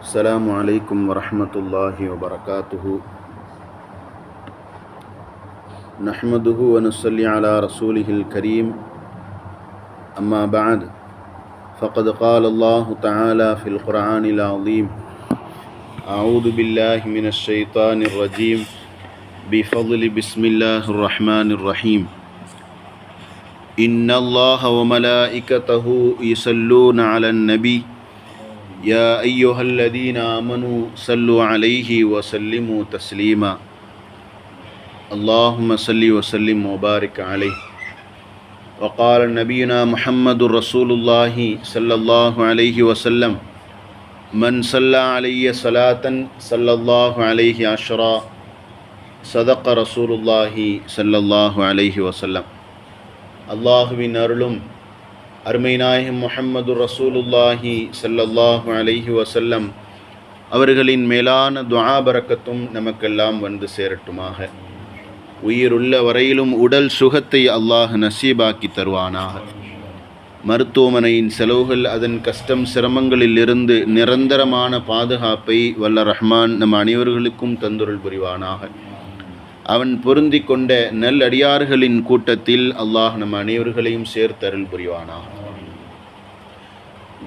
السلام عليكم ورحمة الله وبركاته. نحمده ونصلي على رسوله الكريم. أما بعد فقد قال الله تعالى في القرآن العظيم أعوذ بالله من الشيطان الرجيم. بفضل بسم الله الرحمن الرحيم. إن الله وملائكته يصلون على النبي يا أيها الذين آمنوا صلوا عليه وسلموا تسليما اللهم صل وسلم وبارك عليه وقال نبينا محمد رسول الله صلى الله عليه وسلم من صلى علي صلاة صلى الله عليه عشرا صدق رسول الله صلى الله عليه وسلم அல்லாஹுவின் அருளும் அருமை நாயகம் முஹம்மது ரசூலுல்லாஹி சல்லல்லாஹு அலைஹி வசல்லம் அவர்களின் மேலான துஆ நமக்கெல்லாம் வந்து சேரட்டுமாக. உயிருள்ள வரையிலும் உடல் சுகத்தை அல்லாஹ் நசீபாக்கி தருவானாக. மருத்துவமனையின் செலவுகள் அதன் கஷ்டம் சிரமங்களிலிருந்து நிரந்தரமான பாதுகாப்பை வல்ல ரஹ்மான் நம் அனைவர்களுக்கும் தந்துருள் புரிவானாக. அவன் பொருந்தி கொண்ட நல்லடியார்களின் கூட்டத்தில் அல்லாஹ் நம் அனைவர்களையும் சேர்த்தருள் புரிவானாக.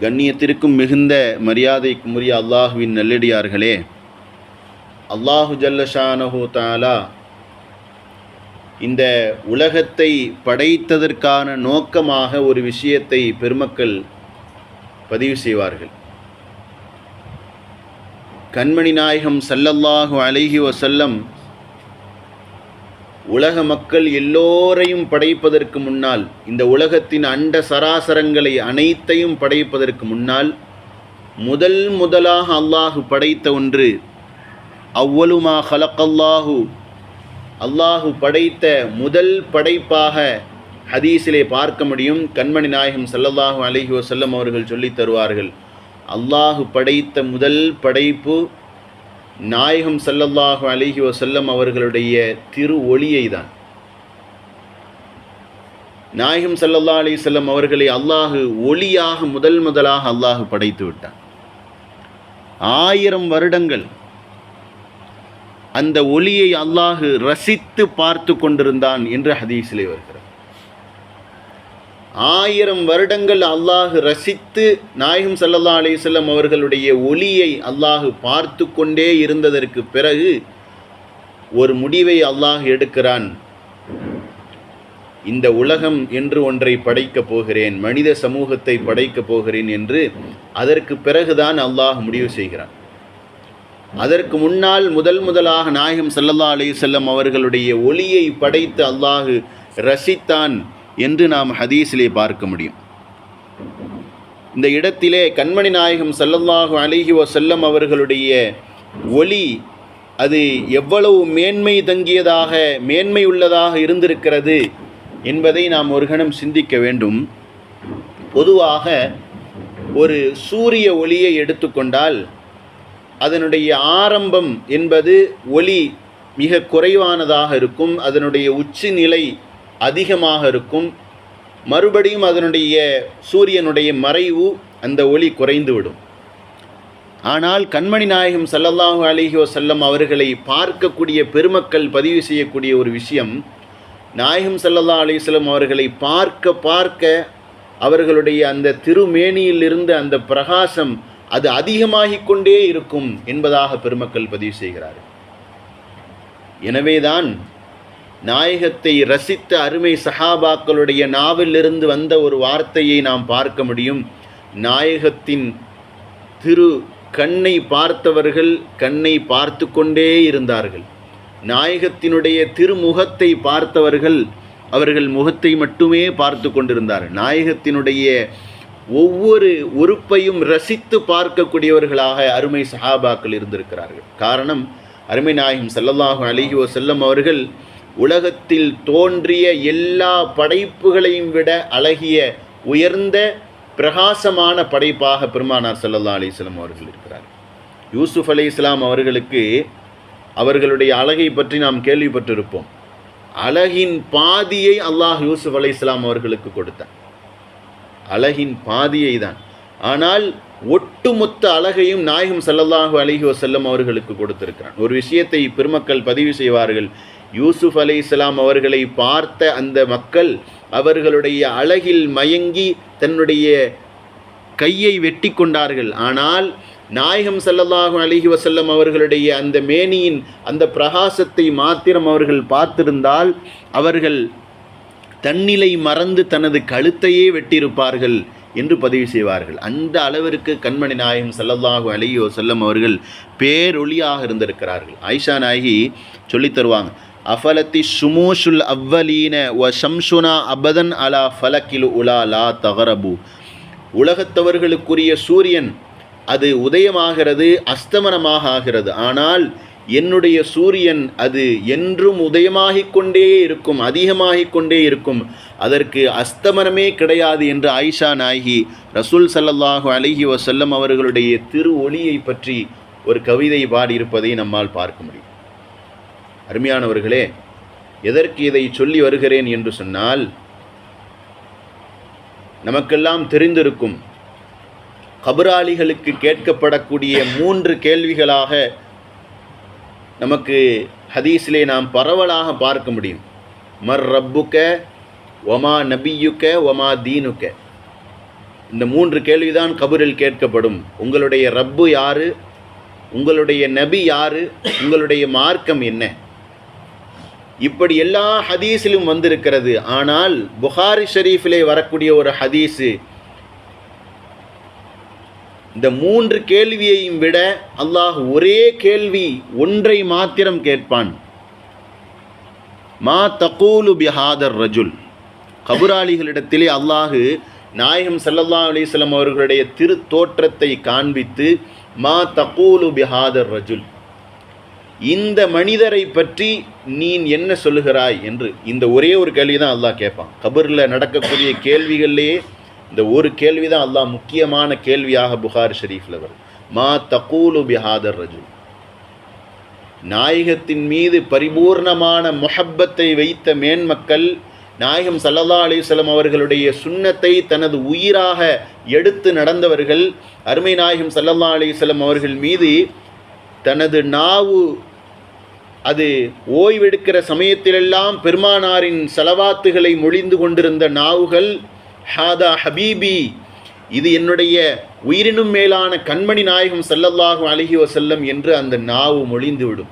கண்ணியத்திற்கும் மிகுந்த மரியாதைக்கும் உரிய அல்லாஹுவின் நல்லடியார்களே அல்லாஹு ஜல்லஷானஹோ தாலா இந்த உலகத்தை படைத்ததற்கான நோக்கமாக ஒரு விஷயத்தை பெருமக்கள் பதிவு செய்வார்கள். கண்மணி நாயகம் சல்லல்லாஹு அலைஹி வசல்லம் உலக மக்கள் எல்லோரையும் படைப்பதற்கு முன்னால் இந்த உலகத்தின் அண்ட சராசரங்களை அனைத்தையும் படைப்பதற்கு முன்னால் முதல் முதலாக அல்லாஹு படைத்த ஒன்று அவ்வளுமா ஹலக்கல்லாஹு. அல்லாஹு படைத்த முதல் படைப்பாக ஹதீஸிலே பார்க்க முடியும். கண்மணி நாயகம் சல்லல்லாஹு அலஹி வசல்லம் அவர்கள் சொல்லித் தருவார்கள் அல்லாஹு படைத்த முதல் படைப்பு நாயகம் சல்லல்லாஹு அலிஹி வசல்லம் அவர்களுடைய திரு ஒளியை தான் நாயகம் சல்லல்லா அலி செல்லம் அவர்களை அல்லாஹு ஒளியாக முதல் முதலாக அல்லாஹு படைத்து விட்டான். ஆயிரம் வருடங்கள் அந்த ஒளியை அல்லாஹு ரசித்து பார்த்து கொண்டிருந்தான் என்று ஹதீஸிலே வருகிறார் ஆயிரம் வருடங்கள் அல்லாஹு ரசித்து நாயகம் சல்லல்லா அலிசல்லம் அவர்களுடைய ஒளியை அல்லாஹு பார்த்து கொண்டே இருந்ததற்கு பிறகு ஒரு முடிவை அல்லாஹ் எடுக்கிறான். இந்த உலகம் என்று ஒன்றை படைக்கப் போகிறேன் மனித சமூகத்தை படைக்கப் போகிறேன் என்று அதற்கு பிறகுதான் அல்லாஹ் முடிவு செய்கிறான். அதற்கு முன்னால் முதல் முதலாக நாயகம் சல்லல்லா அலிசல்லம் அவர்களுடைய ஒளியை படைத்து அல்லாஹு ரசித்தான். என்று நாம் ஹதீஸிலே பார்க்க முடியும். இந்த இடத்திலே கண்மணி நாயகம் சல்லல்லாஹு அலிஹி செல்லம் அவர்களுடைய ஒளி அது எவ்வளவு மேன்மை தங்கியதாக மேன்மை உள்ளதாக இருந்திருக்கிறது என்பதை நாம் ஒரு கணம் சிந்திக்க வேண்டும். பொதுவாக ஒரு சூரிய ஒளியை எடுத்துக்கொண்டால் அதனுடைய ஆரம்பம் என்பது ஒளி மிக குறைவானதாக இருக்கும் அதனுடைய உச்சி நிலை அதிகமாக இருக்கும். மறுபடியும் அதனுடைய சூரியனுடைய மறைவு அந்த ஒளி குறைந்துவிடும். ஆனால் கண்மணி நாயகம் சல்லல்லாஹு அலிஹி வசல்லம் அவர்களை பார்க்கக்கூடிய பெருமக்கள் பதிவு செய்யக்கூடிய ஒரு விஷயம் நாயகம் சல்லல்லா அலிஸ்லம் அவர்களை பார்க்க பார்க்க அவர்களுடைய அந்த திருமேனியிலிருந்து அந்த பிரகாசம் அது அதிகமாகிக் கொண்டே இருக்கும் என்பதாக பெருமக்கள் பதிவு செய்கிறார்கள். எனவேதான் நாயகத்தை ரசித்த அருமை சஹாபாக்களுடைய நாவிலிருந்து வந்த ஒரு வார்த்தையை நாம் பார்க்க முடியும். நாயகத்தின் திரு கண்ணை பார்த்தவர்கள் கண்ணை பார்த்து கொண்டே இருந்தார்கள். நாயகத்தினுடைய திருமுகத்தை பார்த்தவர்கள் அவர்கள் முகத்தை மட்டுமே பார்த்து கொண்டிருந்தார்கள். நாயகத்தினுடைய ஒவ்வொரு உறுப்பையும் ரசித்து பார்க்கக்கூடியவர்களாக அருமை சஹாபாக்கள் இருந்திருக்கிறார்கள். காரணம் அருமை நாயகம் சல்லல்லாஹு அலிஹி செல்லம் அவர்கள் உலகத்தில் தோன்றிய எல்லா படைப்புகளையும் விட அழகிய உயர்ந்த பிரகாசமான படைப்பாக பெருமானார் சல்லல்லா அலிஸ்லாம் அவர்கள் இருக்கிறார். யூசுஃப் அலி இஸ்லாம் அவர்களுக்கு அவர்களுடைய அழகை பற்றி நாம் கேள்விப்பட்டிருப்போம். அழகின் பாதியை அல்லாஹ் யூசுஃப் அலி இஸ்லாம் அவர்களுக்கு கொடுத்தார் அழகின் பாதியை தான். ஆனால் ஒட்டுமொத்த அழகையும் நாயகம் சல்லல்லாஹு அலைஹி வசல்லம் அவர்களுக்கு கொடுத்திருக்கிறான். ஒரு விஷயத்தை பெருமக்கள் பதிவு செய்வார்கள். யூசுப் இஸ்லாம் அவர்களை பார்த்த அந்த மக்கள் அவர்களுடைய அழகில் மயங்கி தன்னுடைய கையை வெட்டி கொண்டார்கள். ஆனால் நாயகம் ஸல்லல்லாஹு அலைஹி வசல்லம் அவர்களுடைய அந்த மேனியின் அந்த பிரகாசத்தை மாத்திரம் அவர்கள் பார்த்திருந்தால் அவர்கள் தன்னிலை மறந்து தனது கழுத்தையே வெட்டியிருப்பார்கள் என்று பதிவு செய்வார்கள். அந்த அளவிற்கு கண்மணி நாயகம் ஸல்லல்லாஹு அலைஹி வசல்லம் அவர்கள் பேரொளியாக இருந்திருக்கிறார்கள். ஆயிஷா நாயகி சொல்லித்தருவாங்க அஃபலத்தி ஷுமூஷுல் அவ்வலீன வ ஷம்ஷுனா அபதன் அலா ஃபலக்கில் உலா லா தகரபு. உலகத்தவர்களுக்குரிய சூரியன் அது உதயமாகிறது அஸ்தமனமாக ஆகிறது. ஆனால் என்னுடைய சூரியன் அது என்றும் உதயமாகிக் கொண்டே இருக்கும் அதிகமாகிக் கொண்டே இருக்கும். அதற்கு அஸ்தமனமே கிடையாது என்று ஆயிஷா நாயகி ரசூல் சல்லல்லாஹு அலைஹி வசல்லம் அவர்களுடைய திரு ஒளியை பற்றி ஒரு கவிதை பாடியிருப்பதை நம்மால் பார்க்க முடியும். அருமையானவர்களே எதற்கு இதை சொல்லி வருகிறேன் என்று சொன்னால் நமக்கெல்லாம் தெரிந்திருக்கும் கபராளிகளுக்கு கேட்கப்படக்கூடிய மூன்று கேள்விகளாக நமக்கு ஹதீஸிலே நாம் பரவலாக பார்க்க முடியும். மர் ரப்புக்க ஒமா நபியுக்க ஒமா தீனுக்க. இந்த மூன்று கேள்விதான் கபரில் கேட்கப்படும். உங்களுடைய ரப்பு யாரு? உங்களுடைய நபி யாரு? உங்களுடைய மார்க்கம் என்ன? இப்படி எல்லா ஹதீஸிலும் வந்திருக்கிறது. ஆனால் புகாரி ஷெரீஃபிலே வரக்கூடிய ஒரு ஹதீஸு இந்த மூன்று கேள்வியையும் விட அல்லாஹ் ஒரே கேள்வி ஒன்றை மாத்திரம் கேட்பான். மா தகூலு பிஹாதர் ரஜுல். கபுராளிகளிடத்திலே அல்லாஹு நாயகம் சல்லல்லா அலைஹி அவர்களுடைய திரு தோற்றத்தை காண்பித்து மா தகூலு பிஹாதர் ரஜுல். இந்த மனிதரை பற்றி நீ என்ன சொல்லுகிறாய் என்று இந்த ஒரே ஒரு கேள்வி தான் அல்லாஹ் கேட்பான். கபரில் நடக்கக்கூடிய கேள்விகள்லேயே இந்த ஒரு கேள்வி தான் அல்லாஹ் முக்கியமான கேள்வியாக புகார் ஷெரீஃபில் வரும். மா தகூலு பிஹாதர் ரஜு நாயகத்தின் மீது பரிபூர்ணமான முஹப்பத்தை வைத்த மேன்மக்கள் நாயகம் சல்லல்லா அலிசலம் அவர்களுடைய சுண்ணத்தை தனது உயிராக எடுத்து நடந்தவர்கள் அருமை நாயகம் சல்லல்லா அலிசலம் அவர்கள் மீது தனது நாவு அது ஓய்வெடுக்கிற சமயத்திலெல்லாம் பெருமானாரின் செலவாத்துகளை மொழிந்து கொண்டிருந்த நாவுகள் ஹாதா ஹபீபி இது என்னுடைய உயிரினும் மேலான கண்மணி நாயகம் செல்லல்லாகும் அலைஹி செல்லம் என்று அந்த நாவு மொழிந்துவிடும்.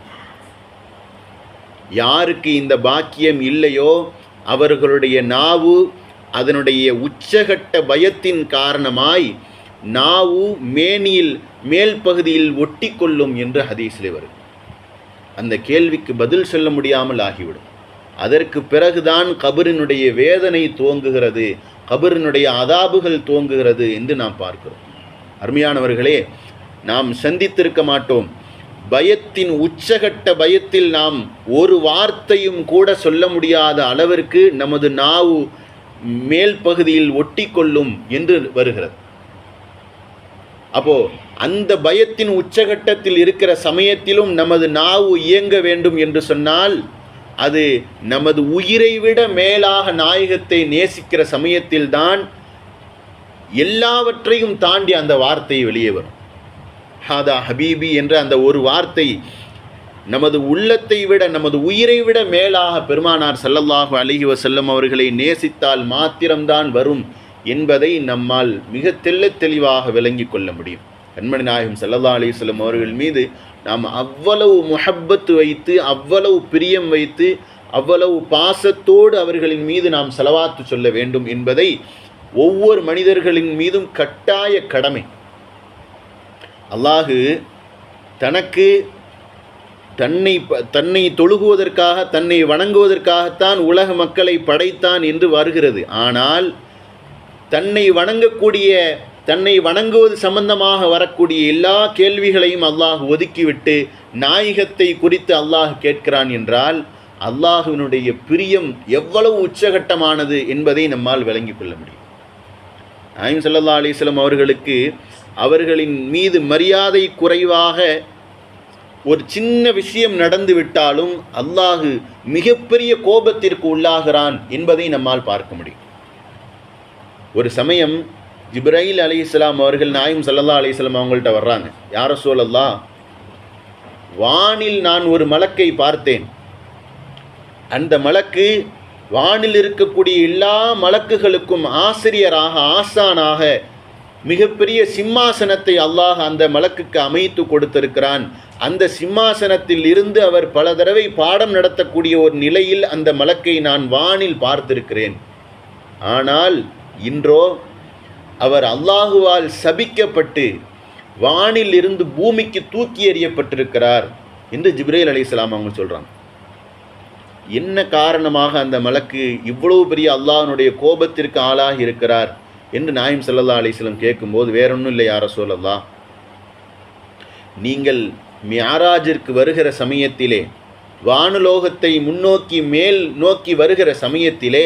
யாருக்கு இந்த பாக்கியம் இல்லையோ அவர்களுடைய நாவு அதனுடைய உச்சகட்ட பயத்தின் காரணமாய் நாவு மேனியில் மேல் பகுதியில் ஒட்டி கொள்ளும் என்று ஹதீஸ்லே வரும் அந்த கேள்விக்கு பதில் சொல்ல முடியாமல் ஆகிவிடும். அதற்கு பிறகுதான் கபரினுடைய வேதனை துவங்குகிறது கபரினுடைய அதாபுகள் துவங்குகிறது என்று நாம் பார்க்கிறோம். அருமையானவர்களே நாம் சந்தித்திருக்க மாட்டோம். பயத்தின் உச்சகட்ட பயத்தில் நாம் ஒரு வார்த்தையும் கூட சொல்ல முடியாத அளவிற்கு நமது நாவு மேல் பகுதியில் ஒட்டி கொள்ளும் என்று வருகிறது. அப்போது அந்த பயத்தின் உச்சகட்டத்தில் இருக்கிற சமயத்திலும் நமது நாவு இயங்க வேண்டும் என்று சொன்னால் அது நமது உயிரை விட மேலாக நாயகத்தை நேசிக்கிற சமயத்தில்தான் எல்லாவற்றையும் தாண்டி அந்த வார்த்தை வெளியே வரும். ஹாதா ஹபீபி என்ற அந்த ஒரு வார்த்தை நமது உள்ளத்தை விட நமது உயிரை விட மேலாக பெருமானார் ஸல்லல்லாஹு அலைஹி வசல்லம் அவர்களை நேசித்தால் மாத்திரம்தான் வரும் என்பதை நம்மால் மிக தெல்ல தெளிவாக விளங்கிக் கொள்ள முடியும். கண்மணி நாயகம் செல்லல்லா அலைஹி அவர்கள் மீது நாம் அவ்வளவு முஹப்பத்து வைத்து அவ்வளவு பிரியம் வைத்து அவ்வளவு பாசத்தோடு அவர்களின் மீது நாம் செலவாத்து சொல்ல வேண்டும் என்பதை ஒவ்வொரு மனிதர்களின் மீதும் கட்டாய கடமை. அல்லாஹு தனக்கு தன்னை ப- தன்னை தொழுகுவதற்காக தன்னை வணங்குவதற்காகத்தான் உலக மக்களை படைத்தான் என்று வருகிறது. ஆனால் தன்னை வணங்கக்கூடிய தன்னை வணங்குவது சம்பந்தமாக வரக்கூடிய எல்லா கேள்விகளையும் அல்லாஹ் ஒதுக்கிவிட்டு நாயகத்தை குறித்து அல்லாஹ் கேட்கிறான் என்றால் அல்லாஹுவினுடைய பிரியம் எவ்வளவு உச்சகட்டமானது என்பதை நம்மால் விளங்கிக் கொள்ள முடியும். நாயம் சல்லா அலிஸ்லம் அவர்களுக்கு அவர்களின் மீது மரியாதை குறைவாக ஒரு சின்ன விஷயம் நடந்து விட்டாலும் அல்லாஹு மிகப்பெரிய கோபத்திற்கு உள்ளாகிறான் என்பதை நம்மால் பார்க்க முடியும். ஒரு சமயம் ஜிப்ரைல் அலி இஸ்லாம் அவர்கள் நாயும் சல்லல்லா அலி இஸ்லாம் அவங்கள்ட்ட வர்றாங்க. யார சொல்லல்லா வானில் நான் ஒரு மலக்கை பார்த்தேன். அந்த மலக்கு வானில் இருக்கக்கூடிய எல்லா மலக்குகளுக்கும் ஆசிரியராக ஆசானாக மிகப்பெரிய சிம்மாசனத்தை அல்லாஹ் அந்த மலக்குக்கு அமைத்து கொடுத்திருக்கிறான். அந்த சிம்மாசனத்தில் இருந்து அவர் பல தடவை பாடம் நடத்தக்கூடிய ஒரு நிலையில் அந்த மலக்கை நான் வானில் பார்த்திருக்கிறேன். ஆனால் இன்றோ அவர் அல்லாஹுவால் சபிக்கப்பட்டு வானில் இருந்து பூமிக்கு தூக்கி எறியப்பட்டிருக்கிறார் என்று ஜிப்ரேல் அலிஸ்லாம் அவங்க சொல்கிறாங்க என்ன காரணமாக அந்த மலக்கு இவ்வளவு பெரிய அல்லாஹனுடைய கோபத்திற்கு ஆளாகி இருக்கிறார் என்று நாயம் சல்லல்லா அலிஸ்லம் கேட்கும்போது வேற ஒன்றும் இல்லை யார சொல்லல்லா நீங்கள் மியாராஜிற்கு வருகிற சமயத்திலே வானுலோகத்தை முன்னோக்கி மேல் நோக்கி வருகிற சமயத்திலே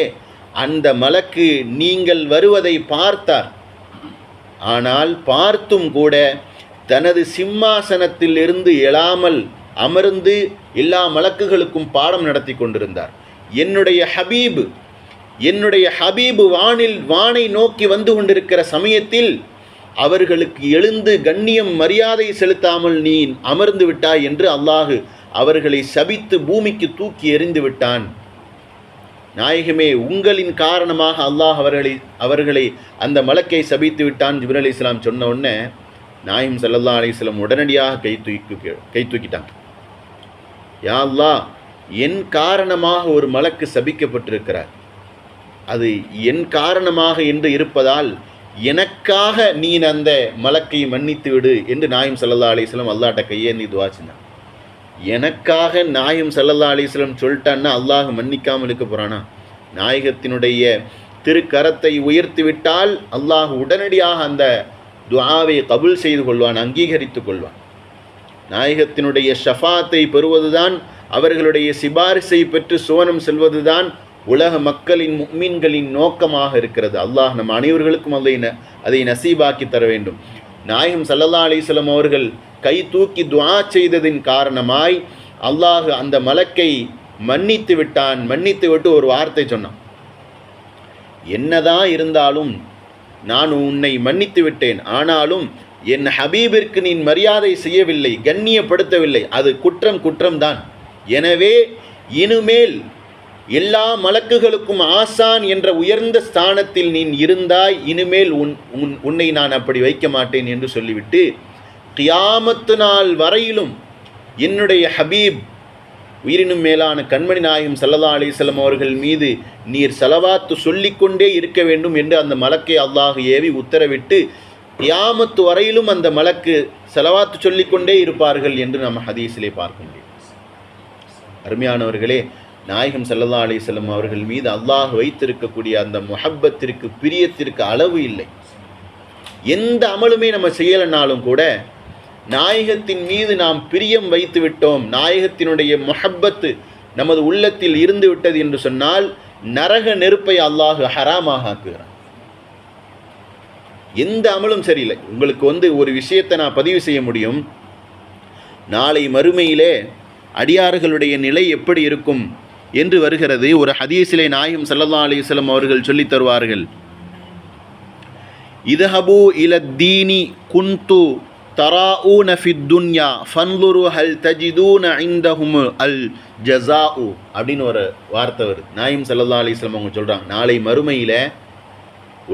அந்த மலக்கு நீங்கள் வருவதை பார்த்தார். ஆனால் பார்த்தும் கூட தனது சிம்மாசனத்தில் இருந்து எழாமல் அமர்ந்து எல்லா மலக்குகளுக்கும் பாடம் நடத்தி கொண்டிருந்தார். என்னுடைய ஹபீபு என்னுடைய ஹபீபு வானில் வானை நோக்கி வந்து கொண்டிருக்கிற சமயத்தில் அவர்களுக்கு எழுந்து கண்ணியம் மரியாதை செலுத்தாமல் நீ அமர்ந்து விட்டாய் என்று அல்லாஹு அவர்களை சபித்து பூமிக்கு தூக்கி எறிந்து விட்டான். நாயகமே உங்களின் காரணமாக அல்லாஹ் அவர்களை அவர்களை அந்த மலக்கை சபித்து விட்டான் ஜிபர் அலி இஸ்லாம் சொன்ன உடனே நாயம் சல்லல்லா அலிஸ்லாம் உடனடியாக கை தூக்கி கை தூக்கிட்டாங்க. யா அல்லா என் காரணமாக ஒரு மலக்கு சபிக்கப்பட்டிருக்கிறார். அது என் காரணமாக என்று இருப்பதால் எனக்காக நீ அந்த மலக்கை மன்னித்து விடு என்று நாயம் சல்லல்லா அலிஸ்லாம் அல்லாட்ட கையேந்தி துவாச்சினான் எனக்காக நாயும் சல்லல்லா அலிஸ்லம் சொல்லிட்டான்னா அல்லாஹ் மன்னிக்காமல் இருக்க போகிறானா நாயகத்தினுடைய திருக்கரத்தை உயர்த்தி விட்டால் அல்லாஹ் உடனடியாக அந்த துவாவை கபுல் செய்து கொள்வான் அங்கீகரித்து கொள்வான். நாயகத்தினுடைய ஷஃபாத்தை பெறுவதுதான் அவர்களுடைய சிபாரிசை பெற்று சுவனம் செல்வதுதான் உலக மக்களின் மீன்களின் நோக்கமாக இருக்கிறது. அல்லாஹ் நம் அனைவர்களுக்கும் அதை ந அதை நசீபாக்கி தர வேண்டும். நாயகம் சல்லல்லா அலிஸ்லம் அவர்கள் கை தூக்கி துவா செய்ததின் காரணமாய் அல்லாஹ் அந்த மலக்கை மன்னித்து விட்டான். மன்னித்து விட்டு ஒரு வார்த்தை சொன்னான். என்னதான் இருந்தாலும் நான் உன்னை மன்னித்து விட்டேன். ஆனாலும் என் ஹபீபிற்கு நீ மரியாதை செய்யவில்லை கண்ணியப்படுத்தவில்லை. அது குற்றம் குற்றம்தான். எனவே இனிமேல் எல்லா மலக்குகளுக்கும் ஆசான் என்ற உயர்ந்த ஸ்தானத்தில் நீ இருந்தாய். இனிமேல் உன் உன் உன்னை நான் அப்படி வைக்க மாட்டேன் என்று சொல்லிவிட்டு கியாமத்து நாள் வரையிலும் என்னுடைய ஹபீப் உயிரினும் மேலான கண்மணி நாயகம் சல்லதா அலிசல்லம் அவர்கள் மீது நீர் செலவாத்து சொல்லிக்கொண்டே இருக்க வேண்டும் என்று அந்த மலக்கை அல்லாஹ் ஏவி உத்தரவிட்டு கியாமத்து வரையிலும் அந்த மலக்கு செலவாத்து சொல்லிக்கொண்டே இருப்பார்கள் என்று நம்ம ஹதீஸிலே பார்க்க முடியும் அருமையானவர்களே நாயகம் சல்லதா அலிசல்லம் அவர்கள் மீது அல்லாஹ் வைத்திருக்கக்கூடிய அந்த முஹப்பத்திற்கு பிரியத்திற்கு அளவு இல்லை. எந்த அமலுமே நம்ம செய்யலைனாலும் கூட நாயகத்தின் மீது நாம் பிரியம் வைத்து விட்டோம். நாயகத்தினுடைய முஹப்பத்து நமது உள்ளத்தில் இருந்து விட்டது என்று சொன்னால் நரக நெருப்பை அல்லாஹு ஹராமாக ஆக்குகிறான். எந்த அமலும் சரியில்லை. உங்களுக்கு வந்து ஒரு விஷயத்தை நான் பதிவு செய்ய முடியும். நாளை மறுமையிலே அடியார்களுடைய நிலை எப்படி இருக்கும் என்று வருகிறது. ஒரு ஹதீஸிலே நாயகம் சல்லா அலிஸ்லம் அவர்கள் சொல்லித் தருவார்கள். இதஹபு இலத்தீனி குந்து தராஊன ஃபித் துன்யா ஃபன்லுரு ஹல் தஜிதூன ஐந்தஹும் அல் ஜஸாஉ அப்படின்னு ஒரு வார்த்தை வருது. நாயும் சல்லா அலிஸ்லாம் அவங்க சொல்கிறாங்க நாளை மறுமையில்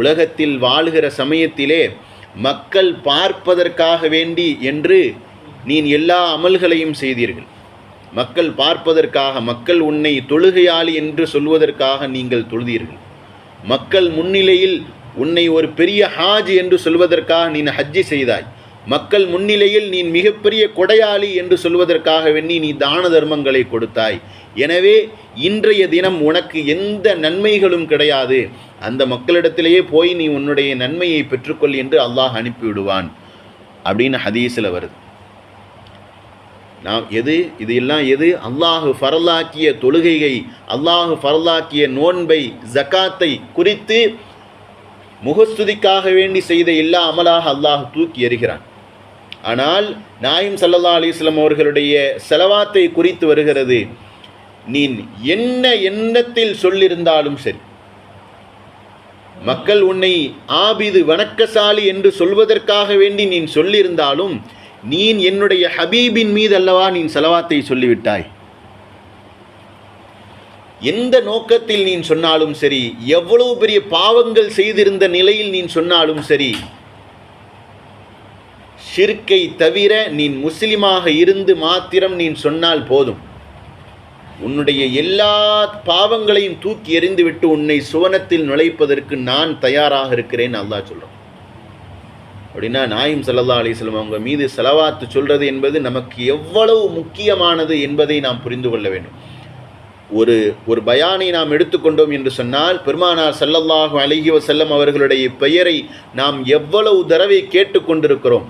உலகத்தில் வாழுகிற சமயத்திலே மக்கள் பார்ப்பதற்காக வேண்டி என்று நீ எல்லா அமல்களையும் செய்தீர்கள். மக்கள் பார்ப்பதற்காக மக்கள் உன்னை தொழுகையாளி என்று சொல்வதற்காக நீங்கள் தொழுதீர்கள். மக்கள் முன்னிலையில் உன்னை ஒரு பெரிய ஹாஜ் என்று சொல்வதற்காக நீ ஹஜ்ஜி செய்தாய். மக்கள் முன்னிலையில் நீ மிகப்பெரிய கொடையாளி என்று சொல்வதற்காக வேண்டி நீ தான தர்மங்களை கொடுத்தாய். எனவே இன்றைய தினம் உனக்கு எந்த நன்மைகளும் கிடையாது. அந்த மக்களிடத்திலேயே போய் நீ உன்னுடைய நன்மையை பெற்றுக்கொள் என்று அல்லாஹ் அனுப்பிவிடுவான். அப்படின்னு ஹதீஸில் வருது. நாம் எது? இது எல்லாம் எது? அல்லாஹு ஃபரலாக்கிய தொழுகையை அல்லாஹு ஃபரலாக்கிய நோன்பை ஜக்காத்தை குறித்து முகஸ்துதிக்காக வேண்டி செய்த எல்லா அமலாக அல்லாஹ் தூக்கி எறிகிறான். ஆனால் நாயும் சல்லல்லா அலிஸ்லாம் அவர்களுடைய செலவாத்தை குறித்து வருகிறது. நீ என்ன எண்ணத்தில் சொல்லியிருந்தாலும் சரி. மக்கள் உன்னை ஆபிது வணக்கசாலி என்று சொல்வதற்காக வேண்டி நீ சொல்லியிருந்தாலும் நீ என்னுடைய ஹபீபின் மீது அல்லவா நீ செலவாத்தை சொல்லிவிட்டாய். எந்த நோக்கத்தில் நீ சொன்னாலும் சரி எவ்வளவு பெரிய பாவங்கள் செய்திருந்த நிலையில் நீ சொன்னாலும் சரி ஷிர்கை தவிர நீ முஸ்லிமாக இருந்து மாத்திரம் நீ சொன்னால் போதும். உன்னுடைய எல்லா பாவங்களையும் தூக்கி எறிந்துவிட்டு உன்னை சுவனத்தில் நுழைப்பதற்கு நான் தயாராக இருக்கிறேன் அல்லாஹ் சொல்கிறோம் அப்படின்னா நாயும் சல்லா அலிஸ்லம் அவங்க மீது செலவாத்து சொல்கிறது என்பது நமக்கு எவ்வளவு முக்கியமானது என்பதை நாம் புரிந்து கொள்ள வேண்டும். ஒரு ஒரு பயானை நாம் எடுத்துக்கொண்டோம் என்று சொன்னால் பெருமானார் சல்லல்லாஹு அழகி வசல்லம் அவர்களுடைய பெயரை நாம் எவ்வளவு தடவை கேட்டுக்கொண்டிருக்கிறோம்.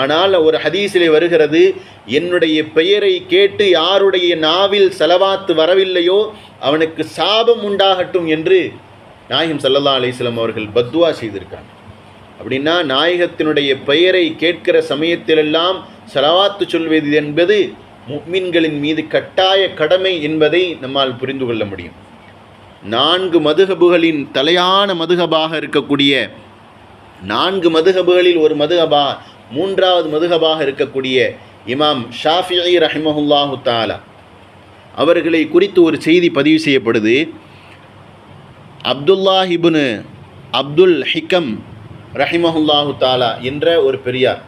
ஆனால் ஒரு ஹதீஸிலே வருகிறது என்னுடைய பெயரை கேட்டு யாருடைய நாவில் செலவாத்து வரவில்லையோ அவனுக்கு சாபம் உண்டாகட்டும் என்று நாயகம் சல்லல்லா அலிஸ்லாம் அவர்கள் பத்வா செய்திருக்காங்க. அப்படின்னா நாயகத்தினுடைய பெயரை கேட்கிற சமயத்திலெல்லாம் செலவாத்து சொல்வது என்பது முக்மின்களின் மீது கட்டாய கடமை என்பதை நம்மால் புரிந்து கொள்ள முடியும். நான்கு மதுகபுகளின் தலையான மதுகபாக இருக்கக்கூடிய நான்கு மதுகபுகளில் ஒரு மதுகபா மூன்றாவது மதுகபாக இருக்கக்கூடிய இமாம் ஷாஃபி ரஹிமஹுல்லாஹு தாலா அவர்களை குறித்து ஒரு செய்தி பதிவு செய்யப்படுது. அப்துல்லாஹிபுனு அப்துல் ஹிக்கம் ரஹிமஹுல்லாஹு தாலா என்ற ஒரு பெரியார்.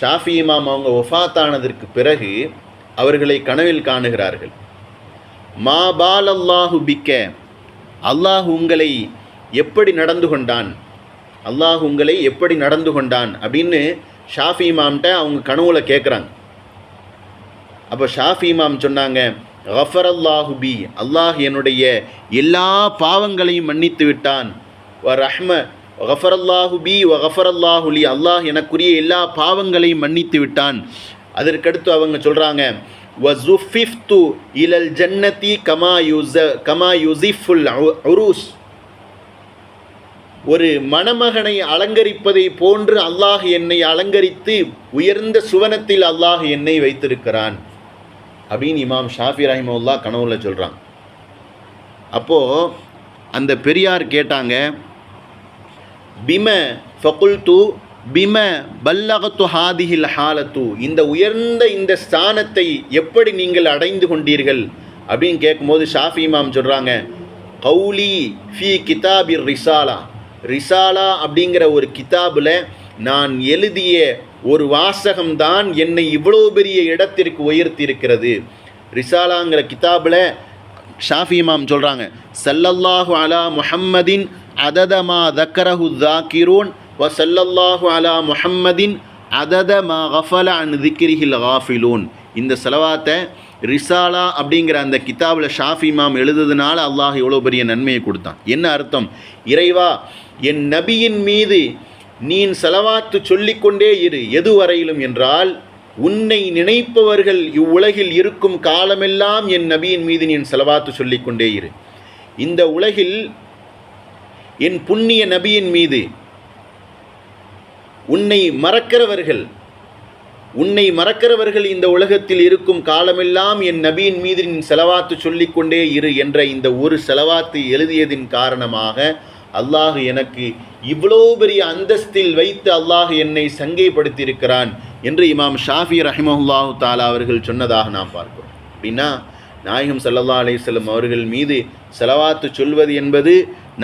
ஷாஃபி இமாம் அவங்க ஒஃபாத்தானதற்கு பிறகு அவர்களை கனவில் காணுகிறார்கள். மா பால் அல்லாஹு பிக்க? அல்லாஹ் உங்களை எப்படி நடந்து கொண்டான்? அல்லாஹ் உங்களை எப்படி நடந்து கொண்டான்? அப்படின்னு ஷாஃபி இமாம்கிட்ட அவங்க கனவுல கேட்குறாங்க அப்போ ஷாஃபி இமாம் சொன்னாங்க ஹஃபர் அல்லாஹு பி அல்லாஹ் என்னுடைய எல்லா பாவங்களையும் மன்னித்து விட்டான். வ ரஹ்ம ஹஃபர் அல்லாஹு பி வ ஹஃபர் அல்லாஹுலி அல்லாஹ் எனக்குரிய எல்லா பாவங்களையும் மன்னித்து விட்டான். அதற்கடுத்து அவங்க சொல்கிறாங்க வ ஜுஃபிஃப்து இலல் ஜன்னதி கமா யூச கமா யூசிஃபுல் உருஸ். ஒரு மணமகனை அலங்கரிப்பதை போன்று அல்லாஹ் என்னை அலங்கரித்து உயர்ந்த சுவனத்தில் அல்லாஹ் என்னை வைத்திருக்கிறான். அப்படின்னு இமாம் ஷாஃபி ரஹிமுல்லா கனவுல சொல்கிறான் அப்போது அந்த பெரியார் கேட்டாங்க பிம ஃபகுல்து பிம பல்லகத்து ஹாதிஹில் ஹாலத்து இந்த உயர்ந்த இந்த ஸ்தானத்தை எப்படி நீங்கள் அடைந்து கொண்டீர்கள்? அப்படின்னு கேட்கும்போது ஷாஃபி இமாம் சொல்கிறாங்க கௌலி ஃபி கிதாபிர் ரிசாலா. ரிசாலா அப்படிங்கிற ஒரு கிதாபில் நான் எழுதிய ஒரு வாசகம்தான் என்னை இவ்வளோ பெரிய இடத்திற்கு உயர்த்தி இருக்கிறது ரிசாலாங்கிற கிதாபில் ஷாஃபி இமாம் சொல்கிறாங்க சல்லல்லாஹு அலா முஹம்மதின் அததமா தக்கரஹு தாக்கிரோன் வ சல்லல்லாஹு அலா முஹம்மதின் அதத மா கஃபல அன் திக்ரிஹில் காஃபிலூன். இந்த செலவாத்தை ரிசாலா அப்படிங்கிற அந்த கிதாபில் ஷாஃபி இமாம் எழுதுறதுனால அல்லாஹ் இவ்வளோ பெரிய நன்மையை கொடுத்தான். என்ன அர்த்தம்? இறைவா என் நபியின் மீது நீ செலவாத்து சொல்லிக்கொண்டே இரு. எதுவரையிலும் என்றால் உன்னை நினைப்பவர்கள் இவ்வுலகில் இருக்கும் காலமெல்லாம் என் நபியின் மீது நீ செலவாத்து சொல்லிக்கொண்டே இரு. இந்த உலகில் என் புண்ணிய நபியின் மீது உன்னை மறக்கிறவர்கள் உன்னை மறக்கிறவர்கள் இந்த உலகத்தில் இருக்கும் காலமெல்லாம் என் நபியின் மீது நீ செலவாத்து சொல்லிக்கொண்டே இரு என்ற இந்த ஒரு செலவாத்து எழுதியதின் காரணமாக அல்லாஹ் எனக்கு இவ்வளோ பெரிய அந்தஸ்தில் வைத்து அல்லாஹ் என்னை சங்கைப்படுத்தியிருக்கிறான் என்று இமாம் ஷாஃபி ரஹிமஹுல்லாஹு தாலா அவர்கள் சொன்னதாக நாம் பார்க்கிறோம். அப்படின்னா நாயகம் சல்லல்லா அலிஸ்லம் அவர்கள் மீது செலவாத்து சொல்வது என்பது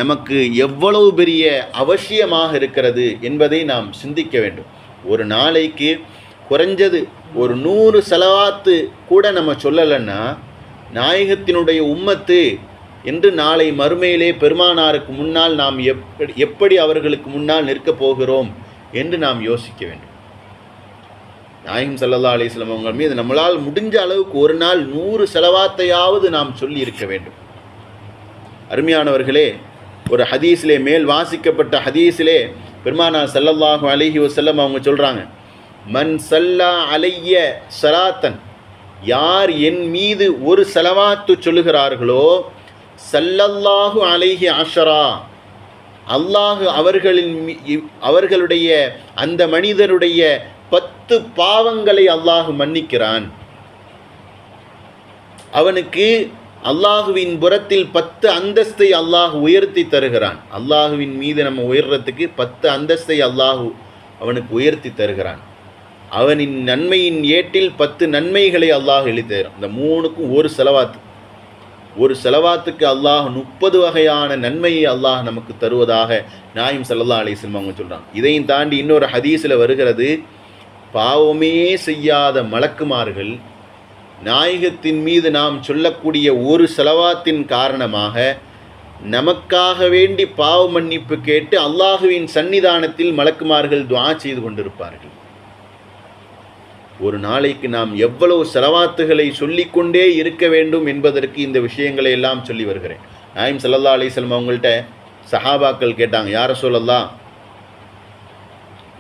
நமக்கு எவ்வளவு பெரிய அவசியமாக இருக்கிறது என்பதை நாம் சிந்திக்க வேண்டும். ஒரு நாளைக்கு குறைஞ்சது ஒரு நூறு செலவாத்து கூட நம்ம சொல்லலைன்னா நாயகத்தினுடைய உம்மத்து என்று நாளை மறுமையிலே பெருமானாருக்கு முன்னால் நாம் எப்படி எப்படி அவர்களுக்கு முன்னால் நிற்கப் போகிறோம் என்று நாம் யோசிக்க வேண்டும். நாயகம் சல்லல்லா அலிஸ்லாம் அவங்க மீது நம்மளால் முடிஞ்ச அளவுக்கு ஒரு நாள் நூறு செலவாத்தையாவது நாம் சொல்லி இருக்க வேண்டும். அருமையானவர்களே ஒரு ஹதீஸிலே மேல் வாசிக்கப்பட்ட ஹதீஸிலே பெருமானார் சல்லல்லாஹு அலிஹி வசல்லம் அவங்க சொல்கிறாங்க மன் சல்லா அலைய சலாத்தன் யார் என் மீது ஒரு செலவாத்து சொல்லுகிறார்களோ சல்லல்லாஹு அலைஹி ஆஷரா அல்லாஹு அவர்களின் அவர்களுடைய அந்த மனிதருடைய பத்து பாவங்களை அல்லாஹு மன்னிக்கிறான். அவனுக்கு அல்லாஹுவின் புறத்தில் பத்து அந்தஸ்தை அல்லாஹ் உயர்த்தி தருகிறான். அல்லாஹுவின் மீது நம்ம உயர்றதுக்கு பத்து அந்தஸ்தை அல்லாஹு அவனுக்கு உயர்த்தி தருகிறான். அவனின் நன்மையின் ஏட்டில் பத்து நன்மைகளை அல்லாஹ் எழுதி தரும் இந்த மூணுக்கும் ஒரு செலவாத்து. ஒரு செலவாத்துக்கு அல்லாஹ் முப்பது வகையான நன்மையை அல்லாஹ் நமக்கு தருவதாக நாயும் சல்லா அலிஸ்லம் அவங்க சொல்கிறாங்க இதையும் தாண்டி இன்னொரு ஹதீஸில் வருகிறது பாவமே செய்யாத மலக்குமார்கள் நாயகத்தின் மீது நாம் சொல்லக்கூடிய ஒரு செலவாத்தின் காரணமாக நமக்காக வேண்டி பாவ மன்னிப்பு கேட்டு அல்லாஹுவின் சன்னிதானத்தில் மலக்குமார்கள் துவா செய்து கொண்டிருப்பார்கள். ஒரு நாளைக்கு நாம் எவ்வளவு செலவாத்துகளை சொல்லிக்கொண்டே இருக்க வேண்டும் என்பதற்கு இந்த விஷயங்களை எல்லாம் சொல்லி வருகிறேன். நாயம் சல்லல்லா அலிஸ்லம் அவங்கள்ட்ட சஹாபாக்கள் கேட்டாங்க யார சொல்லலாம்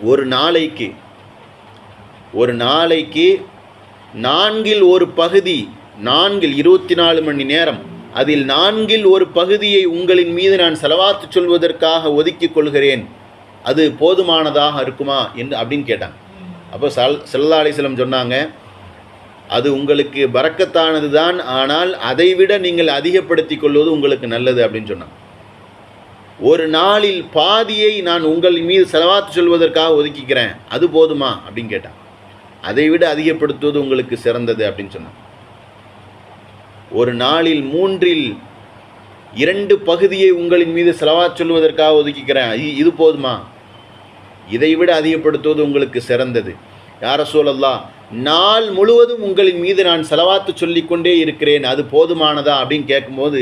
ஒரு நாளைக்கு ஒரு நாளைக்கு நான்கில் ஒரு பகுதி நான்கில் இருபத்தி நாலு மணி நேரம் அதில் நான்கில் ஒரு பகுதியை உங்களின் மீது நான் செலவாத்து சொல்வதற்காக ஒதுக்கிக் கொள்கிறேன் அது போதுமானதாக இருக்குமா? என்று அப்படின்னு கேட்டாங்க. அப்போ சல் செல்லா அலிஸ்லம் சொன்னாங்க அது உங்களுக்கு பறக்கத்தானது தான் ஆனால் அதைவிட நீங்கள் அதிகப்படுத்தி கொள்வது உங்களுக்கு நல்லது அப்படின்னு சொன்னாங்க. ஒரு நாளில் பாதியை நான் உங்கள் மீது செலவாத்து சொல்வதற்காக ஒதுக்கிக்கிறேன் அது போதுமா? அப்படின்னு கேட்டான். அதை விட அதிகப்படுத்துவது உங்களுக்கு சிறந்தது அப்படின்னு சொன்னான். ஒரு நாளில் மூன்றில் இரண்டு பகுதியை உங்களின் மீது செலவாத் சொல்வதற்காக ஒதுக்கிக்கிறேன் இது போதுமா? இதை விட அதிகப்படுத்துவது உங்களுக்கு சிறந்தது. யார சூழல்லா நாள் முழுவதும் உங்களின் மீது நான் செலவாத்து சொல்லிக்கொண்டே இருக்கிறேன் அது போதுமானதா? அப்படின்னு கேட்கும்போது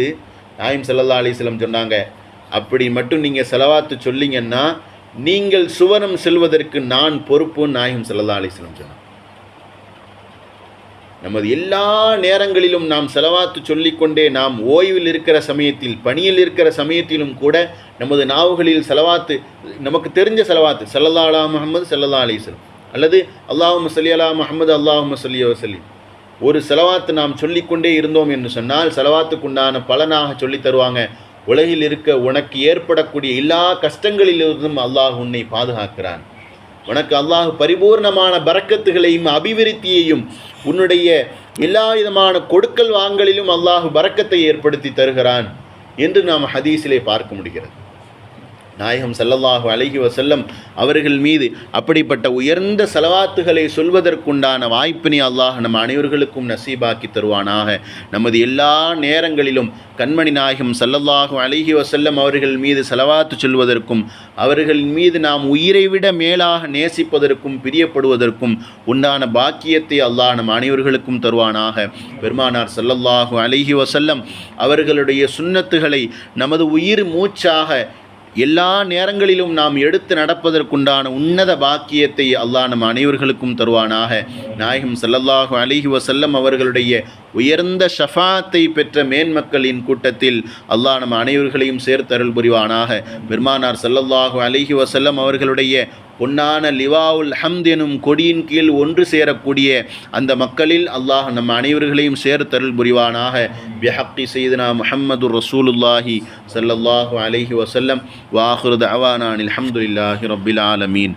நாயம் செல்லல்லா அலிஸ்லம் சொன்னாங்க அப்படி மட்டும் நீங்கள் செலவாத்து சொல்லிங்கன்னா நீங்கள் சுவனம் செல்வதற்கு நான் பொறுப்புன்னு நாயகம் செல்லல்லா அலிஸ்லம் சொன்னாங்க. நமது எல்லா நேரங்களிலும் நாம் செலவாத்து சொல்லிக்கொண்டே நாம் ஓய்வில் இருக்கிற சமயத்தில் பணியில் இருக்கிற சமயத்திலும் கூட நமது நாவுகளில் செலவாத்து நமக்கு தெரிஞ்ச செலவாத்து சல்லல்லா அலா முஹம்மது சல்லல்லா அலிஸ்லம் அல்லது அல்லாஹும் சல்லி அலா முகமது அல்லாஹும் சல்லி வசல்லி ஒரு செலவாத்து நாம் சொல்லிக்கொண்டே இருந்தோம் என்று சொன்னால் செலவாத்துக்குண்டான பலனாக சொல்லி தருவாங்க. உலகில் இருக்க உனக்கு ஏற்படக்கூடிய எல்லா கஷ்டங்களிலிருந்தும் அல்லாஹ் உன்னை பாதுகாக்கிறான். உனக்கு அல்லாஹ் பரிபூர்ணமான பரக்கத்துகளையும் அபிவிருத்தியையும் உன்னுடைய எல்லா விதமான கொடுக்கல் வாங்கலிலும் அல்லாஹ் பறக்கத்தை ஏற்படுத்தி தருகிறான் என்று நாம் ஹதீஸிலே பார்க்க முடிகிறது. நாயகம் செல்லல்லாஹு அலைஹி செல்லம் அவர்கள் மீது அப்படிப்பட்ட உயர்ந்த செலவாத்துகளை சொல்வதற்குண்டான வாய்ப்பினை அல்லாஹ் நம் அனைவர்களுக்கும் நசீபாக்கி தருவானாக. நமது எல்லா நேரங்களிலும் கண்மணி நாயகம் செல்லல்லாகும் அலைஹி செல்லம் அவர்கள் மீது செலவாத்து சொல்வதற்கும் அவர்கள் மீது நாம் உயிரை விட மேலாக நேசிப்பதற்கும் பிரியப்படுவதற்கும் உண்டான பாக்கியத்தை அல்லாஹ் நம் அனைவர்களுக்கும் தருவானாக. பெருமானார் ஸல்லல்லாஹு அலைஹி செல்லம் அவர்களுடைய சுண்ணத்துகளை நமது உயிர் மூச்சாக எல்லா நேரங்களிலும் நாம் எடுத்து நடப்பதற்குண்டான உன்னத பாக்கியத்தை அல்லாஹ் நம் அனைவர்களுக்கும் தருவானாக. நாயகம் சல்லல்லாஹு அலிஹி வசல்லம் அவர்களுடைய உயர்ந்த ஷஃபாத்தை பெற்ற மேன்மக்களின் கூட்டத்தில் அல்லாஹ் நம் அனைவர்களையும் சேர்த்தருள் புரிவானாக. பெருமானார் சல்லல்லாஹு அலிஹி வசல்லம் அவர்களுடைய பொன்னான லிவாவுல் ஹம்த் எனும் கொடியின் கீழ் ஒன்று சேரக்கூடிய அந்த மக்களில் அல்லாஹ் நம் அனைவர்களையும் சேர்த்தருள் புரிவானாக. பிஹக்கி செய்தனா முஹம்மது ரசூலுல்லாஹி சல்லல்லாஹு அலைஹி வசல்லம் வாஹிரு தஅவானா அனில் ரபில் ஆலமீன்.